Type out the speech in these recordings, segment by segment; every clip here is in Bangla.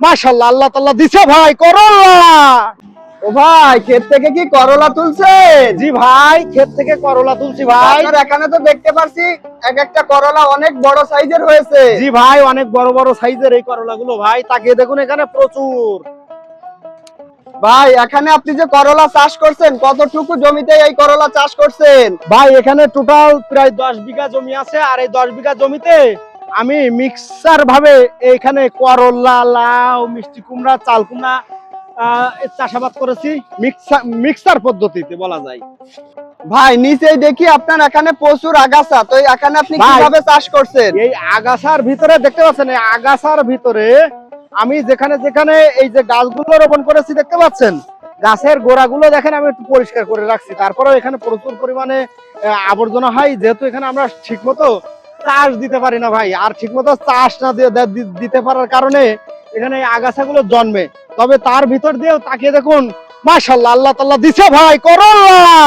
মাশাল্লাহ আল্লাহ তাল্লাহ দিছে ভাই ও ভাই ক্ষেত থেকে কি করলা তুলছেন? জি ভাই ক্ষেত থেকে করলা তুলছি ভাই। এখানে তো দেখতে পাচ্ছি এক একটা করলা অনেক বড় সাইজের হয়েছে। জি ভাই অনেক বড় বড় সাইজের এই করলা গুলো ভাই তাকে দেখুন এখানে প্রচুর। ভাই এখানে আপনি যে করলা চাষ করছেন কতটুকু জমিতে এই করলা চাষ করছেন? ভাই এখানে টোটাল প্রায় দশ বিঘা জমি আছে আর এই দশ বিঘা জমিতে আমি মিক্সার ভাবে এইখানে করলা লাউ মিষ্টি কুমড়া চাল কুমড়া চাষাবাদ করেছি মিক্সার মিক্সার পদ্ধতিতে বলা যায়। ভাই নিচেই দেখি আপনার এখানে প্রচুর আগাছা তো এখানে আপনি কীভাবে চাষ করছেন? এই আগাছার ভিতরে দেখতে পাচ্ছেন এই আগাছার ভিতরে আমি যেখানে যেখানে এই যে গাছগুলো রোপণ করেছি দেখতে পাচ্ছেন? গাছের গোড়াগুলো দেখেন আমি একটু পরিষ্কার করে রাখছি। তারপরেও এখানে প্রচুর পরিমাণে আবর্জনা হয় যেহেতু এখানে আমরা ঠিকমতো চাষ দিতে পারি না ভাই। আর ঠিকমতো চাষ না দিয়ে দিতে পারার কারণে এখানে আগাছাগুলো জন্মে। তবে তার ভিতর দিয়েও তাকিয়ে দেখুন মাশাল্লাহ আল্লাহ তাল্লাহ দিছে ভাই করল্লা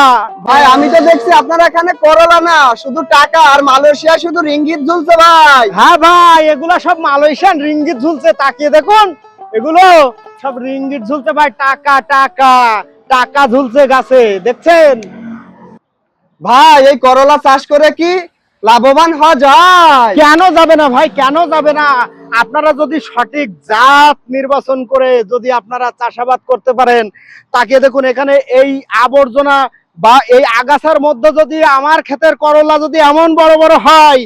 ভাই আমি তো দেখছি আপনার এখানে করলা না শুধু টাকা আর মালয়েশিয়া শুধু রিঙ্গিত ঝুলছে ভাই। হ্যাঁ ভাই এগুলো সব মালয়েশিয়ান রিঙ্গিত ঝুলছে তাকিয়ে দেখুন। এগুলো সব রিঙ্গিত ঝুলছে ভাই টাকা টাকা টাকা ঝুলছে গাছে দেখছেন? ভাই এই করলা চাষ করে কি লাভবান হওয়া যায়। কেন যাবে না ভাই? কেন যাবে না? আপনারা যদি সঠিক জাত নির্বাচন করে যদি আপনারা চাষাবাদ করতে পারেন তাকে দেখুন এখানে এই আবর্জনা বা এই আগাছার মধ্যে যদি আমার ক্ষেতের করলা যদি এমন বড় বড় হয়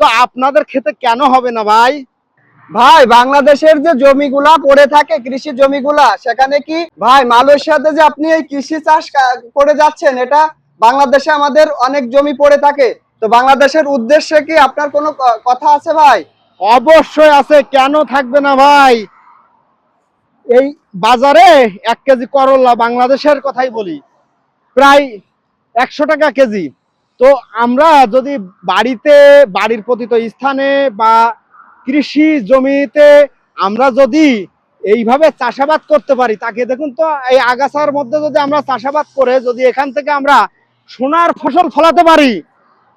তো আপনাদের ক্ষেতে কেন হবে না ভাই? ভাই বাংলাদেশের যে জমিগুলা পড়ে থাকে কৃষি জমিগুলা সেখানে কি ভাই মালয়েশিয়াতে যে আপনি এই কৃষি চাষ করে যাচ্ছেন এটা বাংলাদেশে আমাদের অনেক জমি পড়ে থাকে। তো বাংলাদেশের উদ্দেশ্যে কি আপনার কোনো কথা আছে ভাই? অবশ্যই আছে, কেন থাকবে না ভাই? এই বাজারে এক কেজি করলা বাংলাদেশের কথাই বলি, প্রায় একশো টাকা কেজি। তো আমরা যদি বাড়িতে, বাড়ির পতিত স্থানে বা কৃষি জমিতে আমরা যদি এইভাবে চাষাবাদ করতে পারি, তাকে দেখুন তো, এই আগাছার মধ্যে যদি আমরা চাষাবাদ করে যদি এখান থেকে আমরা সোনার ফসল ফলাতে পারি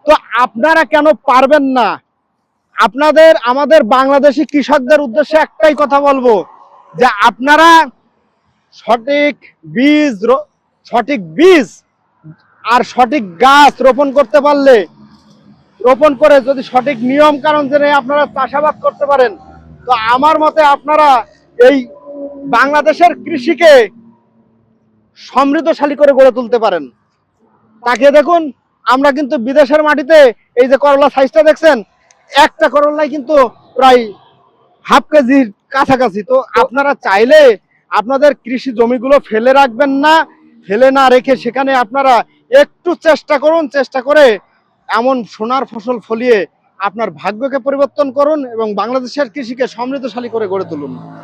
তো আপনারা কেন পারবেন না? আপনাদের, আমাদের বাংলাদেশি কৃষকদের উদ্দেশ্যে একটাই কথা বলব, যে আপনারা সঠিক বীজ সঠিক বীজ আর সঠিক গাছ রোপণ করতে পারলে, রোপণ করে যদি সঠিক নিয়ম কারণ জেনে আপনারা চাষাবাদ করতে পারেন, তো আমার মতে আপনারা এই বাংলাদেশের কৃষিকে সমৃদ্ধশালী করে গড়ে তুলতে পারেন। তাকে দেখুন আমরা কিন্তু বিদেশের মাটিতে এই যে করলা সাইজটা দেখছেন, একটা করলাই কিন্তু প্রায় হাফ কেজির কাছাকাছি। তো আপনারা চাইলে আপনাদের কৃষি জমিগুলো ফেলে রাখবেন না, ফেলে না রেখে সেখানে আপনারা একটু চেষ্টা করুন, চেষ্টা করে এমন সোনার ফসল ফলিয়ে আপনার ভাগ্যকে পরিবর্তন করুন এবং বাংলাদেশের কৃষিকে সমৃদ্ধশালী করে গড়ে তুলুন।